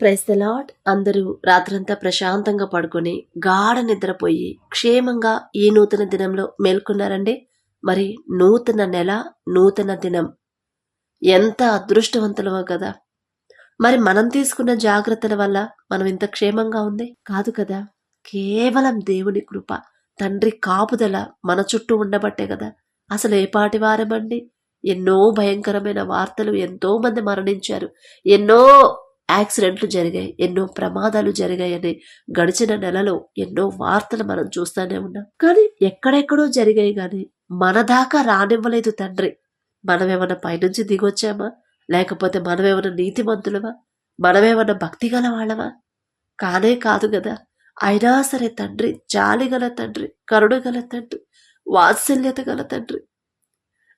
Price the lord అందరూ రాత్రంతా ప్రశాంతంగా పడుకొని గాఢ నిద్రపోయి క్షేమంగా ఈ నూతన దినంలో మేల్కొన్నారండి. మరి నూతన నెల నూతన దినం. ఎంత అదృష్టవంతులమో కదా. మరి మనం తీసుకున్న జాగ్రత్తల వల్ల మనం ఇంత క్షేమంగా ఉంది? కాదు కదా. కేవలం దేవుని కృప తండ్రి కాపుదల మన చుట్టూ ఉండబట్టే కదా. అసలు ఏ పాటి వారమండి? ఎన్నో భయంకరమైన వార్తలు ఎంతో మంది మరణించారు. ఎన్నో యాక్సిడెంట్లు జరిగాయి ఎన్నో ప్రమాదాలు జరిగాయని గడిచిన నెలలో ఎన్నో వార్తలు మనం చూస్తూనే ఉన్నాం. కానీ ఎక్కడెక్కడో జరిగాయి కానీ మన దాకా రానివ్వలేదు తండ్రి. మనమేమన్నా పైనుంచి దిగొచ్చామా? లేకపోతే మనమేమన్నా నీతిమంతులమా? మనమేమన్నా భక్తి గల వాళ్ళమా కానే కాదు కదా. అయినా సరే తండ్రి జాలి గల తండ్రి కరుణ గల తండ్రి వాత్సల్యత గల తండ్రి.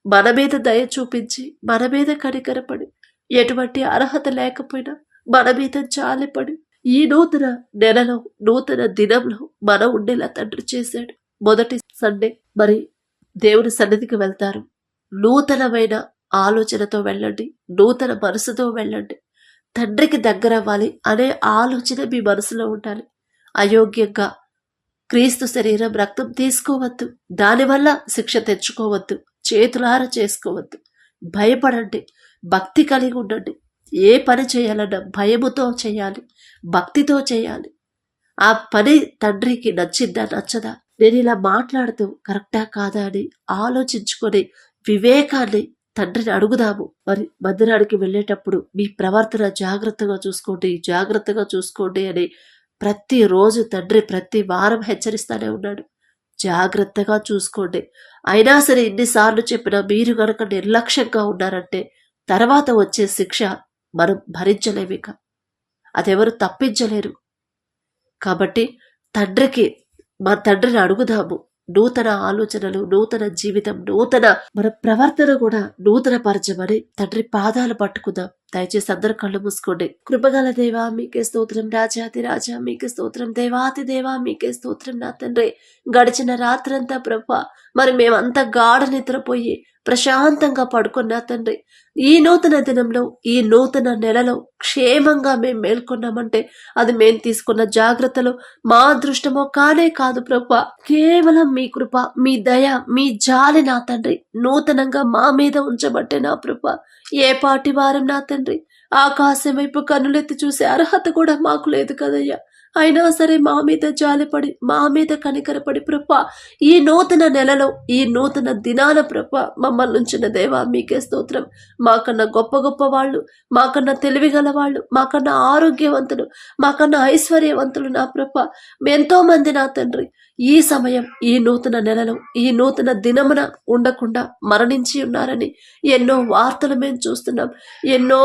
మన మీద దయ చూపించి మన మీద కనికరపడి ఎటువంటి అర్హత లేకపోయినా మన మీద జాలిపడి ఈ నూతన నెలలో నూతన దినంలో మన ఉండేలా తండ్రి చేశాడు. మొదటి సండే మరి దేవుని సన్నిధికి వెళ్తారు. నూతనమైన ఆలోచనతో వెళ్ళండి నూతన మనసుతో వెళ్ళండి. తండ్రికి దగ్గర అవ్వాలి అనే ఆలోచన మీ మనసులో ఉండాలి. అయోగ్యంగా క్రీస్తు శరీరం రక్తం తీసుకోవద్దు దానివల్ల శిక్ష తెచ్చుకోవద్దు చేతులార చేసుకోవద్దు. భయపడండి భక్తి కలిగి ఉండండి. ఏ పని చేయాలన్నా భయముతో చేయాలి భక్తితో చేయాలి. ఆ పని తండ్రికి నచ్చిందా నచ్చదా? నేను ఇలా మాట్లాడుతూ కరెక్టా కాదా అని ఆలోచించుకొని వివేకాన్ని తండ్రిని అడుగుదాము. మరి మందిరానికి వెళ్ళేటప్పుడు మీ ప్రవర్తన జాగ్రత్తగా చూసుకోండి జాగ్రత్తగా చూసుకోండి అని ప్రతిరోజు తండ్రి ప్రతి వారం హెచ్చరిస్తానే ఉన్నాడు. జాగ్రత్తగా చూసుకోండి. అయినా సరే ఇన్నిసార్లు చెప్పినా మీరు కనుక నిర్లక్ష్యంగా ఉన్నారంటే తర్వాత వచ్చే శిక్ష మనం భరించలేమిక అదెవరు తప్పించలేరు. కాబట్టి తండ్రికి మా తండ్రిని అడుగుదాము. నూతన ఆలోచనలు నూతన జీవితం నూతన మన ప్రవర్తన కూడా నూతన పరచమని తండ్రి పాదాలు పట్టుకుందాం. దయచేసి అందరు కళ్ళు మూసుకోండి. కృపగల దేవా మీకే స్తోత్రం. రాజాతి రాజా మీకే స్తోత్రం. దేవాతి దేవా మీకే స్తోత్రం నా తండ్రి. గడిచిన రాత్రంతా ప్రభ మరి మేమంతా గాఢ నిద్రపోయి ప్రశాంతంగా పడుకున్నా తండ్రి. ఈ నూతన దినంలో ఈ నూతన నెలలో క్షేమంగా మేము మేల్కొన్నామంటే అది మేము తీసుకున్న జాగ్రత్తలు మా అదృష్టమో కానే కాదు ప్రభా. కేవలం మీ కృప మీ దయ మీ జాలి నా తండ్రి. నూతనంగా మా మీద ఉంచబట్టే నా ప్రభు. ఏ పాటి వారం నా తండ్రి? ఆకాశం వైపు కన్నులెత్తి చూసే అర్హత కూడా మాకు లేదు కదయ్యా. అయినా సరే మా మీద జాలిపడి మా మీద కనికరపడి ప్రభ ఈ నూతన నెలలో ఈ నూతన దినాల ప్రభ మమ్మల్ని ఉంచిన దేవా మీకే స్తోత్రం. మాకన్నా గొప్ప గొప్ప వాళ్ళు మాకన్నా తెలివిగల వాళ్ళు మాకన్నా ఆరోగ్యవంతులు మాకన్నా ఐశ్వర్యవంతులు నా ప్రభ. ఎంతో మంది నా తండ్రి ఈ సమయం ఈ నూతన నెలలో ఈ నూతన దినమున ఉండకుండా మరణించి ఉన్నారని ఎన్నో వార్తలు మేము చూస్తున్నాం. ఎన్నో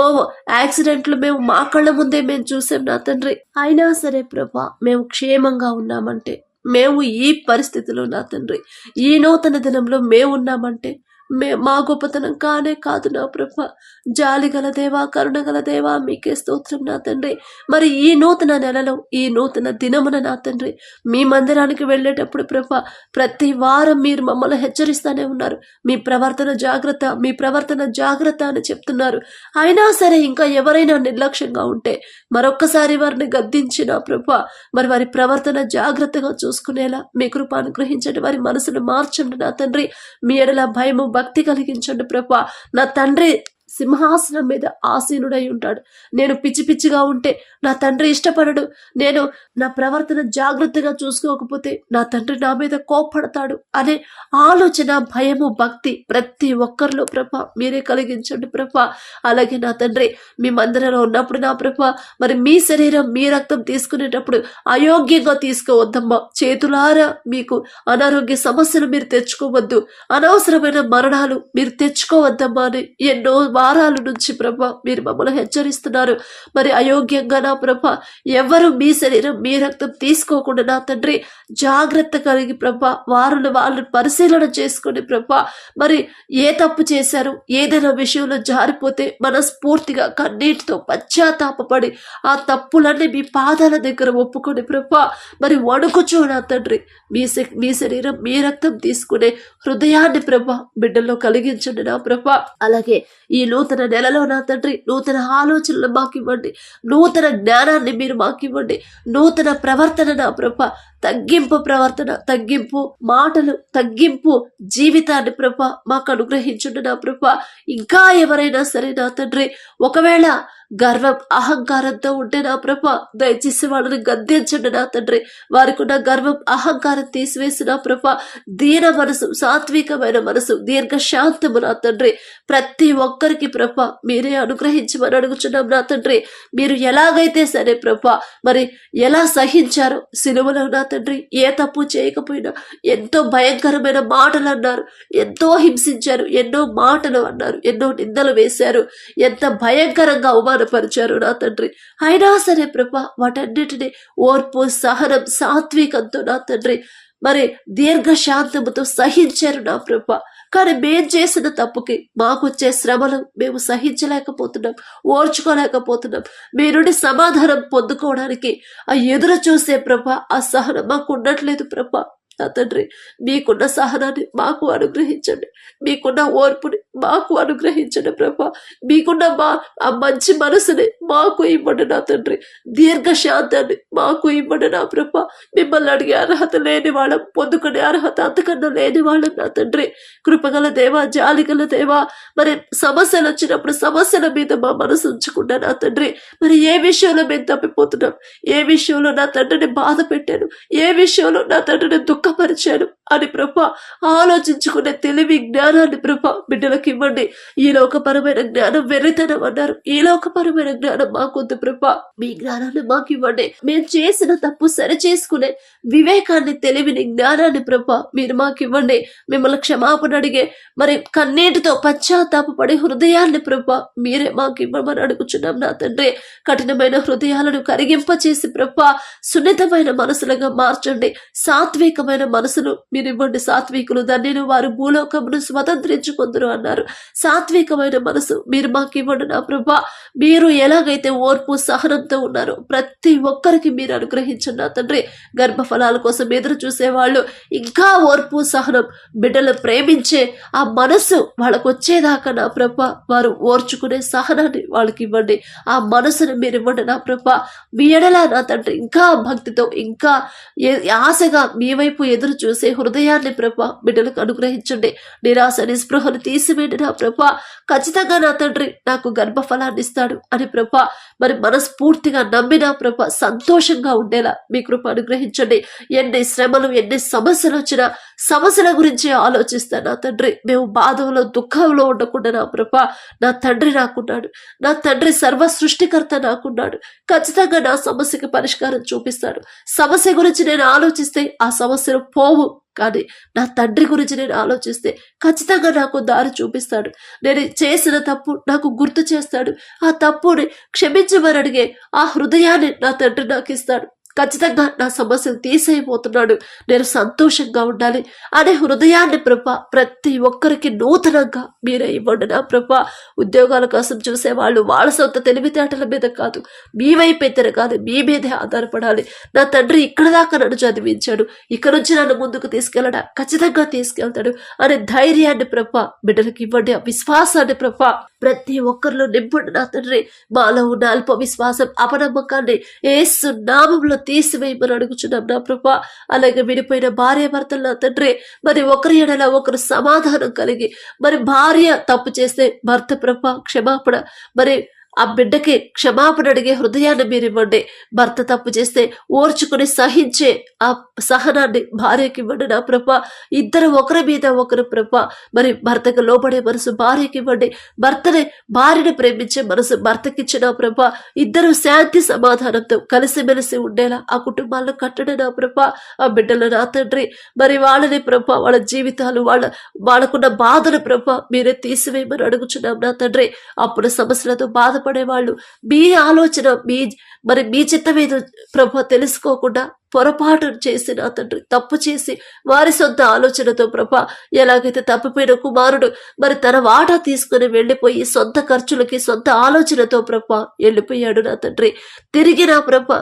యాక్సిడెంట్లు మేము మా కళ్ళ ముందే మేము చూసాం నా తండ్రి. అయినా సరే ప్రభా మేము క్షేమంగా ఉన్నామంటే మేము ఈ పరిస్థితిలో నా తండ్రి ఈ నూతన దినంలో మేము ఉన్నామంటే మే మా గొప్పతనం కానే కాదు నా ప్రభ. జాలి గల దేవా కరుణ గల దేవా మీకే స్తోత్రం నా తండ్రి. మరి ఈ నూతన నెలలో ఈ నూతన దినమున నా తండ్రి మీ మందిరానికి వెళ్ళేటప్పుడు ప్రభ ప్రతి వారం మీరు మమ్మల్ని హెచ్చరిస్తూనే ఉన్నారు. మీ ప్రవర్తన జాగ్రత్త మీ ప్రవర్తన జాగ్రత్త అని చెప్తున్నారు. అయినా సరే ఇంకా ఎవరైనా నిర్లక్ష్యంగా ఉంటే మరొక్కసారి వారిని గద్దించిన ప్రభ మరి వారి ప్రవర్తన జాగ్రత్తగా చూసుకునేలా మీ కృప అనుగ్రహించండి వారి మనసును మార్చండి నా తండ్రి. మీ ఎడల భయము భక్తి కలిగించండి ప్రభా. నా తండ్రి సింహాసనం మీద ఆసీనుడై ఉంటాడు. నేను పిచ్చి పిచ్చిగా ఉంటే నా తండ్రి ఇష్టపడడు. నేను నా ప్రవర్తన జాగ్రత్తగా చూసుకోకపోతే నా తండ్రి నా మీద కోప్పడతాడు అనే ఆలోచన భయము భక్తి ప్రతి ఒక్కరిలో ప్రభ. మీరే కలిగించండి ప్రభ. అలాగే నా తండ్రి మీ మందిరంలో ఉన్నప్పుడు నా ప్రభ మరి మీ శరీరం మీ రక్తం తీసుకునేటప్పుడు అయోగ్యంగా తీసుకోవద్దమ్మా. చేతులారా మీకు అనారోగ్య సమస్యలు మీరు తెచ్చుకోవద్దు. అనవసరమైన మరణాలు మీరు తెచ్చుకోవద్దమ్మా అని ఎన్నో వారాల నుంచి ప్రభ మీరు మమ్మల్ని హెచ్చరిస్తున్నారు. మరి అయోగ్యంగా నా ప్రభ ఎవరు మీ శరీరం మీ రక్తం తీసుకోకుండా నా తండ్రి జాగ్రత్త కలిగి ప్రభ వారిని వాళ్ళని పరిశీలన చేసుకుని ప్రభ మరి ఏ తప్పు చేశారు ఏదైనా విషయంలో జారిపోతే మనస్ఫూర్తిగా కన్నీటితో పశ్చాత్తాపడి ఆ తప్పులన్నీ మీ పాదాల దగ్గర ఒప్పుకొని ప్రభ మరి వణుకుచో నా తండ్రి. మీ మీ శరీరం మీ రక్తం తీసుకునే హృదయాన్ని ప్రభ బిడ్డల్లో కలిగించండి నా ప్రభ. అలాగే ఈ నూతన నెలలో నా తండ్రి నూతన ఆలోచనలు మాకు ఇవ్వండి నూతన జ్ఞానాన్ని మీరు మాకు ఇవ్వండి నూతన ప్రవర్తన నా ప్రభ. తగ్గింపు ప్రవర్తన తగ్గింపు మాటలు తగ్గింపు జీవితాన్ని ప్రభ మాకు అనుగ్రహించుండి నా ప్రభ. ఇంకా ఎవరైనా సరే నా తండ్రి ఒకవేళ గర్వం అహంకారంతో ఉంటే నా ప్రభ దయచేసి వాళ్ళని గద్దించండి నా తండ్రి. వారికి ఉన్న గర్వం అహంకారం తీసివేసి నా ప్రభ దీన మనసు సాత్వికమైన మనసు దీర్ఘ శాంతము నా తండ్రి. ప్రతి ఒక్కరికి ప్రభ మీరే అనుగ్రహించమని అడుగుచున్నాం నా తండ్రి. మీరు ఎలాగైతే సరే ప్రభ మరి ఎలా సహించారో సిలువలో నా తండ్రి ఏ తప్పు చేయకపోయినా ఎంతో భయంకరమైన మాటలు అన్నారు ఎంతో హింసించారు ఎన్నో మాటలు అన్నారు ఎన్నో నిందలు వేశారు ఎంత భయంకరంగా అవమానపరిచారు నా తండ్రి. అయినా సరే ప్రభ వాటన్నిటినీ ఓర్పు సహనం సాత్వికంతో నా తండ్రి మరి దీర్ఘశాంతముతో సహించారు నా ప్రభ. కానీ మేం చేసిన తప్పుకి మాకు వచ్చే శ్రమలు మేము సహించలేకపోతున్నాం ఓర్చుకోలేకపోతున్నాం. మీ నుండి సమాధానం పొందుకోవడానికి ఆ ఎదురు చూసే ప్రభ ఆ సహనం మాకు ఉండట్లేదు ప్రభ. నా తండ్రి మీకున్న సహనాన్ని మాకు అనుగ్రహించండి. మీకున్న ఓర్పుని మాకు అనుగ్రహించండి ప్రభ. మీకున్న మా ఆ మంచి మనసుని మాకు ఇవ్వండి నా తండ్రి. దీర్ఘశాంతాన్ని మాకు ఇవ్వండి నా ప్రభ. మిమ్మల్ని అడిగే అర్హత లేని వాళ్ళం పొందుకునే అర్హత అంతకన్నా లేని వాళ్ళం నా తండ్రి. కృపగల దేవా జాలిగల దేవా మరి సమస్యలు వచ్చినప్పుడు సమస్యల మీద మా మనసు ఉంచకుండా నా తండ్రి. మరి ఏ విషయంలో మేము తప్పిపోతున్నాం? ఏ విషయంలో నా తండ్రిని బాధ పెట్టాను? ఏ విషయంలో నా తండ్రిని దుఃఖపరిచాను అని ప్రభ ఆలోచించుకునే తెలివి జ్ఞానాన్ని ప్రభ బిడ్డలకు ఇవ్వండి. ఈ లోకపరమైన జ్ఞానం వెర్రితనం అన్నారు. ఈ లోకపరమైన జ్ఞానం మాకొద్దు ప్రభ. మీ జ్ఞానాన్ని మాకు ఇవ్వండి. మేము చేసిన తప్పు సరి చేసుకునే వివేకాన్ని తెలివిని జ్ఞానాన్ని ప్రభ మీరు మాకు ఇవ్వండి. మిమ్మల్ని క్షమాపణ అడిగే మరి కన్నీటితో పశ్చాత్తాపడి హృదయాన్ని ప్రభ మీరే మాకు ఇవ్వమని అడుగుచున్నాం నా తండ్రి. కఠినమైన హృదయాలను కరిగింపచేసి ప్రభ సున్నితమైన మనసులుగా మార్చండి. సాత్వికమైన మనసును మీరు ఇవ్వండి సాత్వికులు. ధన్యులు వారు భూలోకమును స్వతంత్రించుకుందరు అన్నారు. సాత్వికమైన మనసు మీరు మాకు ఇవ్వండి నా ప్రభా. మీరు ఎలాగైతే ఓర్పు సహనంతో ఉన్నారో ప్రతి ఒక్కరికి మీరు అనుగ్రహించండి. నా తండ్రి గర్భఫలాల కోసం ఎదురు చూసేవాళ్ళు ఇంకా ఓర్పు సహనం బిడ్డలు ప్రేమించే ఆ మనసు వాళ్ళకు వచ్చేదాకా నా ప్రభ వారు ఓర్చుకునే సహనాన్ని వాళ్ళకి ఇవ్వండి. ఆ మనసును మీరు ఇవ్వండి నా ప్రభ. మీ ఎడలా నా తండ్రి ఇంకా భక్తితో ఇంకా ఏ- ఆశగా మీ వైపు ఎదురు చూసే హృదయాన్ని ప్రభ బిడ్డలకు అనుగ్రహించండి. నిరాశ నిస్పృహను తీసివేయండి నా ప్రభ. ఖచ్చితంగా నా తండ్రి నాకు గర్భఫలాన్ని ఇస్తాడు. అని ప్రభ మరి మనస్ఫూర్తిగా నమ్మిన ప్రభ సంతోషంగా ఉండేలా మీ కృప అనుగ్రహించండి. ఎన్ని శ్రమలు ఎన్ని సమస్యలు వచ్చినా సమస్యల గురించి ఆలోచిస్తా. నా తండ్రి మేము బాధలో దుఃఖంలో ఉండకుండా నా ప్రభ నా తండ్రి నాకున్నాడు. నా తండ్రి సర్వ సృష్టికర్త నాకున్నాడు. ఖచ్చితంగా నా సమస్యకి పరిష్కారం చూపిస్తాడు. సమస్య గురించి నేను ఆలోచిస్తే ఆ సమస్యలు పోవు. కానీ నా తండ్రి గురించి నేను ఆలోచిస్తే ఖచ్చితంగా నాకు దారి చూపిస్తాడు. నేను చేసిన తప్పు నాకు గుర్తు చేస్తాడు. ఆ తప్పుని క్షమించమని అడిగే ఆ హృదయాన్ని నా తండ్రి నాకు ఇస్తాడు. ఖచ్చితంగా నా సమస్యను తీసేయబోతున్నాడు. నేను సంతోషంగా ఉండాలి. అనే హృదయాన్ని ప్రభ ప్రతి ఒక్కరికి నూతనంగా మీరే ఇవ్వండి నా ప్రభ. ఉద్యోగాల కోసం చూసేవాళ్ళు వాళ్ళ సొంత తెలివితేటల మీద కాదు. మీ వైపే తిరగాలి మీ మీదే ఆధారపడాలి. నా తండ్రి ఇక్కడ దాకా నన్ను చదివించాడు. ఇక్కడ నుంచి నన్ను ముందుకు తీసుకెళ్ళడా? ఖచ్చితంగా తీసుకెళ్తాడు. అనే ధైర్యాన్ని ప్రభ బిడ్డలకు ఇవ్వండి. ఆ విశ్వాసాన్ని ప్రభ ప్రతి ఒక్కరిలో నింపండి నా తండ్రి. మాలో ఉన్న అల్ప విశ్వాసం అపనమ్మకాన్ని ఏసు సున్నామంలో తీసివేయమని అడుగుచున్నాం నా ప్రభ. అలాగే విడిపోయిన భార్య భర్తలు నా తండ్రి మరి ఒకరి ఎడల ఒకరు సమాధానం కలిగి మరి భార్య తప్పు చేస్తే భర్త ప్రభ క్షమాపణ. మరి ఆ బిడ్డకి క్షమాపణ అడిగే హృదయాన్ని మీరు ఇవ్వండి భర్త తప్పు చేస్తే ఓర్చుకుని సహించే ఆ సహనాన్ని భార్యకి ఇవ్వండి నా ప్రభ. ఇద్దరు ఒకరి మీద ఒకరు ప్రభ. మరి భర్తకు లోబడే మనసు భార్యకి ఇవ్వండి. భర్తని భార్యని ప్రేమించే మనసు భర్తకిచ్చిన ప్రభ. ఇద్దరు శాంతి సమాధానంతో కలిసిమెలిసి ఉండేలా ఆ కుటుంబాలను కట్టడం నా ప్రభ. ఆ బిడ్డలు నా తండ్రి. మరి వాళ్ళని ప్రభ వాళ్ళ జీవితాలు వాళ్ళ వాళ్ళకున్న బాధను ప్రభ మీరే తీసివేయమని అడుగుచున్నాం నా తండ్రి. అప్పుడు సమస్యలతో బాధ వాళ్ళు మీ ఆలోచన మీ మరి మీ చిత్తం మీద ప్రభ తెలుసుకోకుండా పొరపాటు చేసి నా తండ్రి తప్పు చేసి వారి సొంత ఆలోచనతో ప్రభ ఎలాగైతే తప్పిపోయిన కుమారుడు మరి తన వాటా తీసుకుని వెళ్ళిపోయి సొంత ఖర్చులకి సొంత ఆలోచనతో ప్రభ వెళ్ళిపోయాడు నా తండ్రి. తిరిగి నా ప్రభ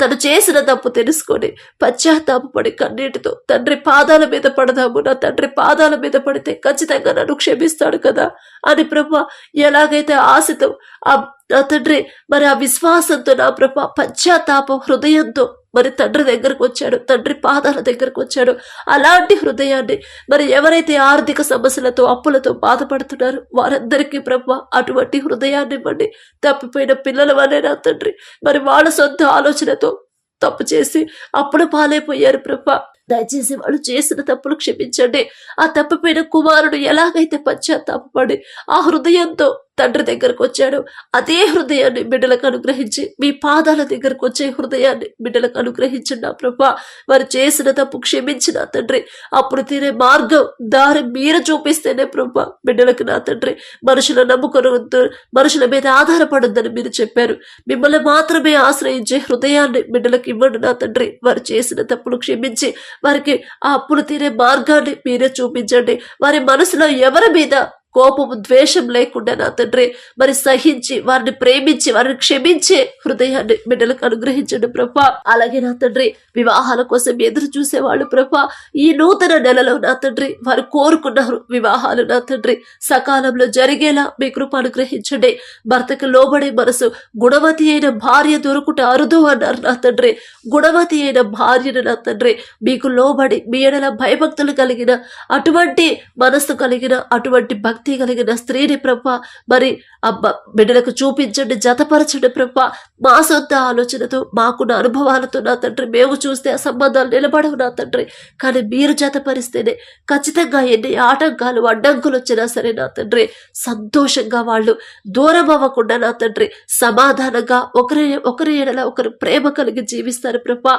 తను చేసిన తప్పు తెలుసుకొని పశ్చాత్తాపడి కన్నీటితో తండ్రి పాదాల మీద పడదాము నా తండ్రి పాదాల మీద పడితే ఖచ్చితంగా నన్ను క్షమిస్తాడు కదా అని ప్రభ ఎలాగైతే ఆశతో ఆ నా తండ్రి మరి ఆ విశ్వాసంతో నా ప్రభ పశ్చాత్తాపం హృదయంతో మరి తండ్రి దగ్గరకు వచ్చాడు తండ్రి పాదాల దగ్గరకు వచ్చాడు. అలాంటి హృదయాన్ని మరి ఎవరైతే ఆర్థిక సమస్యలతో అప్పులతో బాధపడుతున్నారు వారందరికీ బ్రహ్మ అటువంటి హృదయాన్ని ఇవ్వండి. తప్పిపోయిన పిల్లల వల్లే నా తండ్రి. మరి వాళ్ళ సొంత ఆలోచనతో తప్పు చేసి అప్పుడు పాలైపోయారు ప్రభా. దయచేసి వాళ్ళు చేసిన తప్పులు క్షమించండి. ఆ తప్పిపోయిన కుమారుడు ఎలాగైతే పశ్చాత్తాపడి ఆ హృదయంతో తండ్రి దగ్గరకు వచ్చాడు. అదే హృదయాన్ని బిడ్డలకు అనుగ్రహించి మీ పాదాల దగ్గరకు వచ్చే హృదయాన్ని బిడ్డలకు అనుగ్రహించిన నా ప్రభా. వారు చేసిన తప్పు క్షమించిన తండ్రి. అప్పుడు తినే మార్గం దారి మీరు చూపిస్తేనే ప్రభా బిడ్డలకు నా తండ్రి. మనుషుల నమ్ముకొనవద్దు మనుషుల మీద ఆధారపడొద్దని మీరు చెప్పారు. మిమ్మల్ని మాత్రమే ఆశ్రయించే హృదయాన్ని బిడ్డలకు ఇవ్వండి నా తండ్రి. వారు చేసిన తప్పులు క్షమించి వారికి ఆ అప్పులు తీరే మార్గాన్ని మీరే చూపించండి. వారి మనసులో ఎవరి మీద కోపము ద్వేషం లేకుండా నా తండ్రి మరి సహించి వారిని ప్రేమించి వారిని క్షమించే హృదయాన్ని బిడ్డలకు అనుగ్రహించండి ప్రభా. అలాగే నా తండ్రి వివాహాల కోసం ఎదురు చూసేవాళ్ళు ప్రభా. ఈ నూతన నెలలో నా తండ్రి వారు కోరుకున్న వివాహాలు నా తండ్రి సకాలంలో జరిగేలా మీ కృప అనుగ్రహించండి. భర్తకు లోబడే మనసు గుణవతి అయిన భార్య దొరుకుట అరుదు అన్నారు నా తండ్రి. గుణవతి అయిన భార్యను నా తండ్రి మీకు లోబడి మీ ఎడల భయభక్తులు కలిగిన అటువంటి మనస్సు కలిగిన అటువంటి భక్తి కలిగిన స్త్రీని ప్రభ మరి అబ్బ బిడ్డలకు చూపించండి జతపరచండి ప్రభ. మా సొంత ఆలోచనతో మాకున్న అనుభవాలతో నా తండ్రి మేము చూస్తే ఆ సంబంధాలు నిలబడవు నా తండ్రి. కానీ మీరు జతపరిస్తేనే ఖచ్చితంగా ఎన్ని ఆటంకాలు అడ్డంకులు వచ్చినా సరే నా తండ్రి సంతోషంగా వాళ్ళు దూరం అవ్వకుండా నా తండ్రి సమాధానంగా ఒకరి ఒకరి ఎడల ఒకరు ప్రేమ కలిగి జీవిస్తారు ప్రభా.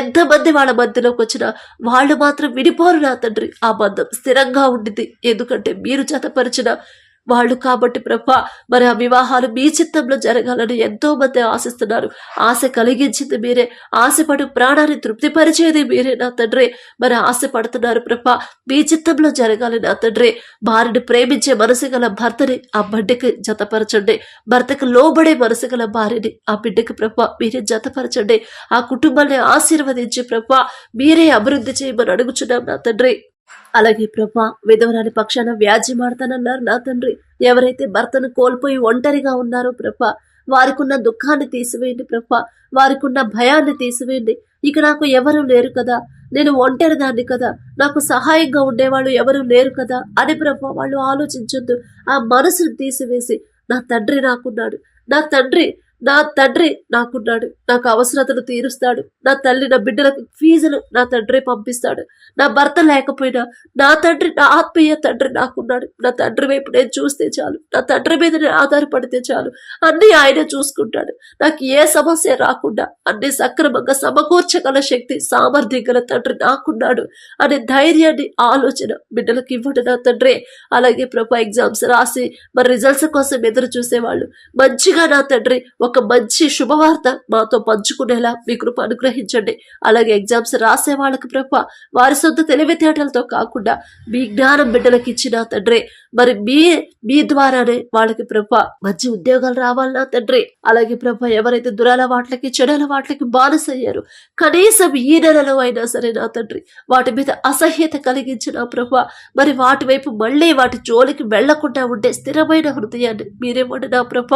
ఎంతమంది వాళ్ళ మధ్యలోకి వచ్చినా వాళ్ళు మాత్రం విడిపోరు నా తండ్రి. ఆ బంధం స్థిరంగా ఉండింది ఎందుకంటే మీరు జతపరిచిన వాళ్ళు కాబట్టి ప్రభా మరి ఆ వివాహాలు మీ చిత్తంలో జరగాలని ఎంతో మంది ఆశిస్తున్నారు. ఆశ కలిగించింది మీరే. ఆశపడు ప్రాణాన్ని తృప్తిపరిచేది మీరే నా తండ్రి. మరి ఆశపడుతున్నారు ప్రభ మీ చిత్తంలో జరగాలి నా తండ్రి. భార్యను ప్రేమించే మనసు గల భర్తని ఆ బిడ్డకి జతపరచండి. భర్తకు లోబడే మనసు గల భార్యని ఆ బిడ్డకి ప్రభా మీరే జతపరచండి. ఆ కుటుంబాన్ని ఆశీర్వదించి ప్రభా మీరే అభివృద్ధి చేయమని అడుగుచున్నాం నా తండ్రి. అలాగే ప్రభా విధవరాని పక్షాన వ్యాజ్యమాడతానన్నారు నా తండ్రి. ఎవరైతే భర్తను కోల్పోయి ఒంటరిగా ఉన్నారో ప్రభా వారికున్న దుఃఖాన్ని తీసివేయండి ప్రభా వారికున్న భయాన్ని తీసివేయండి. ఇక నాకు ఎవరు లేరు కదా నేను ఒంటరి దాన్ని కదా నాకు సహాయంగా ఉండేవాళ్ళు ఎవరు లేరు కదా అని ప్రభా వాళ్ళు ఆలోచించొద్దు. ఆ మనసును తీసివేసి నా తండ్రి నాకున్నాడు. నా తండ్రి నా తండ్రి నాకున్నాడు. నాకు అవసరతను తీరుస్తాడు. నా తల్లి నా బిడ్డలకు ఫీజులు నా తండ్రి పంపిస్తాడు. నా భర్త లేకపోయినా నా తండ్రి నా ఆత్మీయ తండ్రి నాకున్నాడు. నా తండ్రి వైపు నేను చూస్తే చాలు. నా తండ్రి మీద నేను ఆధారపడితే చాలు. అన్ని ఆయనే చూసుకుంటాడు. నాకు ఏ సమస్య రాకుండా అన్ని సక్రమంగా సమకూర్చగల శక్తి సామర్థ్యం గల తండ్రి నాకున్నాడు అనే ధైర్యాన్ని ఆలోచన బిడ్డలకు ఇవ్వడం నా తండ్రి. అలాగే ప్రభా ఎగ్జామ్స్ రాసి మరి రిజల్ట్స్ కోసం ఎదురు చూసేవాళ్ళు. మంచిగా నా తండ్రి ఒక ఒక మంచి శుభవార్త మాతో పంచుకునేలా మీ కృప అనుగ్రహించండి. అలాగే ఎగ్జామ్స్ రాసే వాళ్ళకి ప్రభ వారి సొంత తెలివితేటలతో కాకుండా మీ జ్ఞానం బిడ్డలకు ఇచ్చిన తండ్రి మరి మీ మీ ద్వారానే వాళ్ళకి ప్రభ మంచి ఉద్యోగాలు రావాలన్నా తండ్రి. అలాగే ప్రభ ఎవరైతే దురాల వాటికి చెడల వాటికి బానిసయ్యారు కనీసం ఈ నెలలో అయినా సరే నా తండ్రి వాటి మీద అసహ్యత కలిగించిన ప్రభ మరి వాటి వైపు మళ్ళీ వాటి జోలికి వెళ్ళకుండా ఉండే స్థిరమైన హృదయాన్ని మీరేమండి నా ప్రభ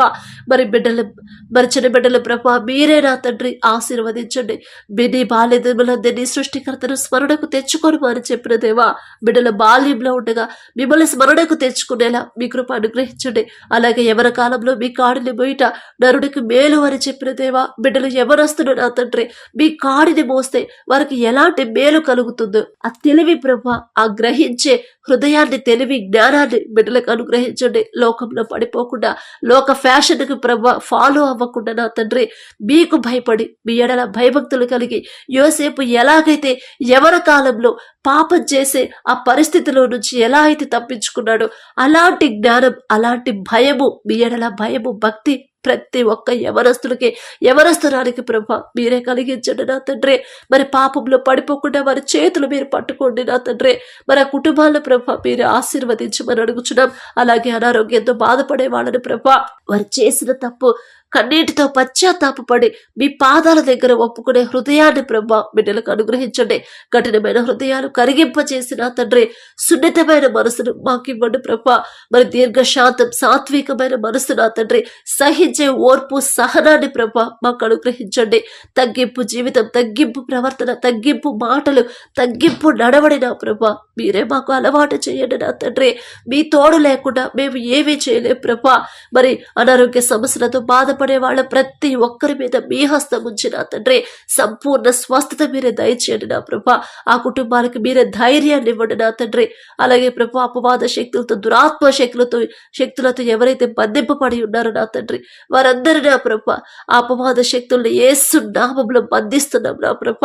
మరి బిడ్డలు మరి చిన్న బిడ్డల ప్రభ మీరే నా తండ్రి ఆశీర్వదించండి. బిడ్డి బాల్యములందరినీ సృష్టికర్తను స్మరణకు తెచ్చుకొని అని చెప్పిన దేవా బిడ్డల బాల్యంలో ఉండగా మిమ్మల్ని స్మరణకు తెచ్చుకునేలా మీ కృప అనుగ్రహించండి. అలాగే ఎవరి కాలంలో మీ కాడిని బయట నరుడికి మేలు అని చెప్పిన దేవా బిడ్డలు ఎవరొస్తున్న నా తండ్రి మీ కాడిని మోస్తే వారికి ఎలాంటి మేలు కలుగుతుందో ఆ తెలివి ప్రభ ఆ గ్రహించే హృదయాన్ని తెలివి జ్ఞానాన్ని బిడ్డలకు అనుగ్రహించండి. లోకంలో పడిపోకుండా లోక ఫ్యాషన్కి ప్రభ ఫాలో అవ్వకుండా నా తండ్రి మీకు భయపడి మీ ఎడల భయభక్తులు కలిగి యోసేపు ఎలాగైతే ఎవరి కాలంలో పాపం చేసే ఆ పరిస్థితిలో నుంచి ఎలా అయితే తప్పించుకున్నాడో అలాంటి జ్ఞానం అలాంటి భయము మీ ఎడల భయము భక్తి ప్రతి ఒక్క ఎవరస్తులకి యవనస్తురానికి ప్రభ మీరే కలిగించండి నా తండ్రి. మరి పాపంలో పడిపోకుండా వారి చేతులు మీరు పట్టుకోండి నా తండ్రి. మరి ఆ కుటుంబాల ప్రభ మీరు ఆశీర్వదించమని అడుగుచున్నాం. అలాగే అనారోగ్యంతో బాధపడే వాళ్ళని ప్రభా వారు చేసిన తప్పు కన్నీటితో పశ్చాత్తాపడి మీ పాదాల దగ్గర ఒప్పుకునే హృదయాన్ని ప్రభా బిడ్డలకు అనుగ్రహించండి. కఠినమైన హృదయాలు కరిగింపచేసిన తండ్రి సున్నితమైన మనసును మాకివ్వండి ప్రభా. మరి దీర్ఘశాంతం సాత్వికమైన మనసు నా తండ్రి సహించ ఓర్పు సహనాన్ని ప్రభా మాకు అనుగ్రహించండి తగ్గింపు జీవితం తగ్గింపు ప్రవర్తన తగ్గింపు మాటలు తగ్గింపు నడవడి నా ప్రభా మీరే మాకు అలవాటు చేయండి నా తండ్రి. మీ తోడు లేకుండా మేము ఏమీ చేయలేం ప్రభా. మరి అనారోగ్య సమస్యలతో బాధపడే వాళ్ళ ప్రతి ఒక్కరి మీద మీ హస్తం ఉంచి నా తండ్రి. సంపూర్ణ స్వస్థత మీరే దయచేయండి నా ప్రభా. ఆ కుటుంబానికి మీరే ధైర్యాన్ని ఇవ్వండి నా తండ్రి. అలాగే ప్రభా అపవాద శక్తులతో దురాత్మ శక్తులతో శక్తులతో ఎవరైతే బంధింపబడి ఉన్నారో నా తండ్రి వారందరూ నా ప్రభ ఆ అపవాద శక్తుల్ని ఏసు నామంలో బంధిస్తున్నాం నా ప్రభ.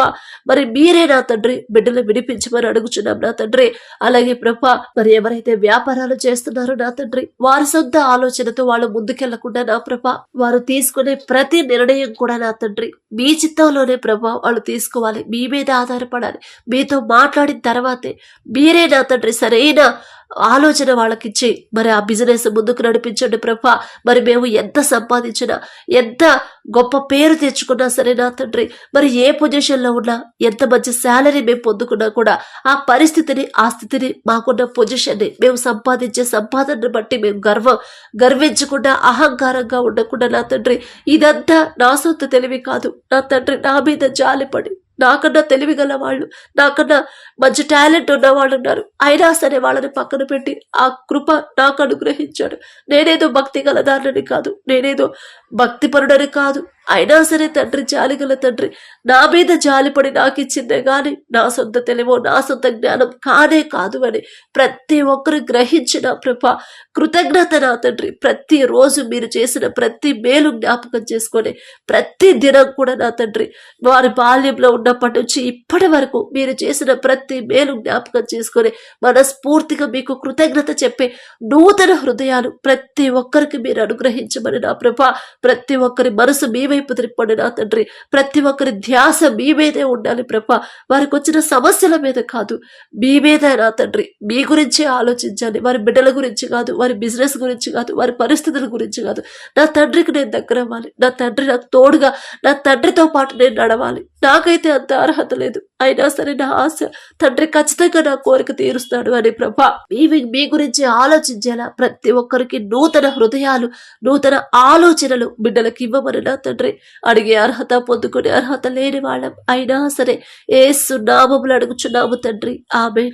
మరి మీరే నా తండ్రి బిడ్డలు విడిపించమని అడుగుచున్నాం నా తండ్రి. అలాగే ప్రభ మరి ఎవరైతే వ్యాపారాలు చేస్తున్నారో నా తండ్రి వారి సొంత ఆలోచనతో వాళ్ళు ముందుకెళ్ళకుండా నా ప్రభ వారు తీసుకునే ప్రతి నిర్ణయం కూడా నా తండ్రి. మీ చిత్తంలోనే ప్రభ వాళ్ళు తీసుకోవాలి మీ మీద ఆధారపడాలి. మీతో మాట్లాడిన తర్వాతే మీరే నా తండ్రి సరైన ఆలోచన వాళ్ళకిచ్చి మరి ఆ బిజినెస్ ముందుకు నడిపించండి ప్రభా. మరి మేము ఎంత సంపాదించినా ఎంత గొప్ప పేరు తెచ్చుకున్నా సరే నా తండ్రి మరి ఏ పొజిషన్లో ఉన్నా ఎంత మంచి శాలరీ మేము పొందుకున్నా కూడా ఆ పరిస్థితిని ఆ స్థితిని మాకున్న పొజిషన్ని మేము సంపాదించే సంపాదనను బట్టి మేము గర్వం గర్వించకుండా అహంకారంగా ఉండకుండా నా తండ్రి ఇదంతా నా సొంత తెలివి కాదు. నా తండ్రి నా మీద జాలిపడి నాకన్నా తెలివి గల వాళ్ళు నాకన్నా మంచి టాలెంట్ ఉన్న వాళ్ళు ఉన్నారు. అయినా సరే వాళ్ళని పక్కన పెట్టి ఆ కృప నాకు అనుగ్రహించాడు నేనేదో భక్తి గలదారుని కాదు నేనేదో భక్తిపరుడని కాదు. అయినా సరే తండ్రి జాలిగల తండ్రి నా మీద జాలిపడి నాకు ఇచ్చిందే కానీ నా సొంత తెలివో నా సొంత జ్ఞానం కానే కాదు అని ప్రతి ఒక్కరు గ్రహించిన ప్రభ కృతజ్ఞత నా తండ్రి. ప్రతి రోజు మీరు చేసిన ప్రతి మేలు జ్ఞాపకం చేసుకొని ప్రతి దినం కూడా నా తండ్రి వారి బాల్యంలో ఉన్నప్పటి నుంచి ఇప్పటి వరకు మీరు చేసిన ప్రతి మేలు జ్ఞాపకం చేసుకొని మనస్ఫూర్తిగా మీకు కృతజ్ఞత చెప్పే నూతన హృదయాలు ప్రతి ఒక్కరికి మీరు అనుగ్రహించమని నా ప్రభ ప్రతి ఒక్కరి మనసు మీ వైపు త్రిప్పండి నా తండ్రి. ప్రతి ఒక్కరి ధ్యాస మీ మీదే ఉండాలి ప్రభ. వారికి వచ్చిన సమస్యల మీద కాదు. మీ మీదే నా తండ్రి మీ గురించి ఆలోచించాలి. వారి బిడ్డల గురించి కాదు వారి బిజినెస్ గురించి కాదు వారి పరిస్థితుల గురించి కాదు. నా తండ్రికి నేను దగ్గర అవ్వాలి నా తండ్రి నాకు తోడుగా నా తండ్రితో పాటు నేను నడవాలి. నాకైతే అంత అర్హత లేదు. అయినా సరే నా ఆశ తండ్రి ఖచ్చితంగా నా కోరిక తీరుస్తాడు అని ప్రభా. మీ మీ గురించి ఆలోచించేలా ప్రతి ఒక్కరికి నూతన హృదయాలు నూతన ఆలోచనలు బిడ్డలకు ఇవ్వమని నా తండ్రి అడిగే అర్హత పొందుకునే అర్హత లేని వాళ్ళం. అయినా సరే ఏ సున్నామములు అడుగుచున్నాము తండ్రి. ఆమె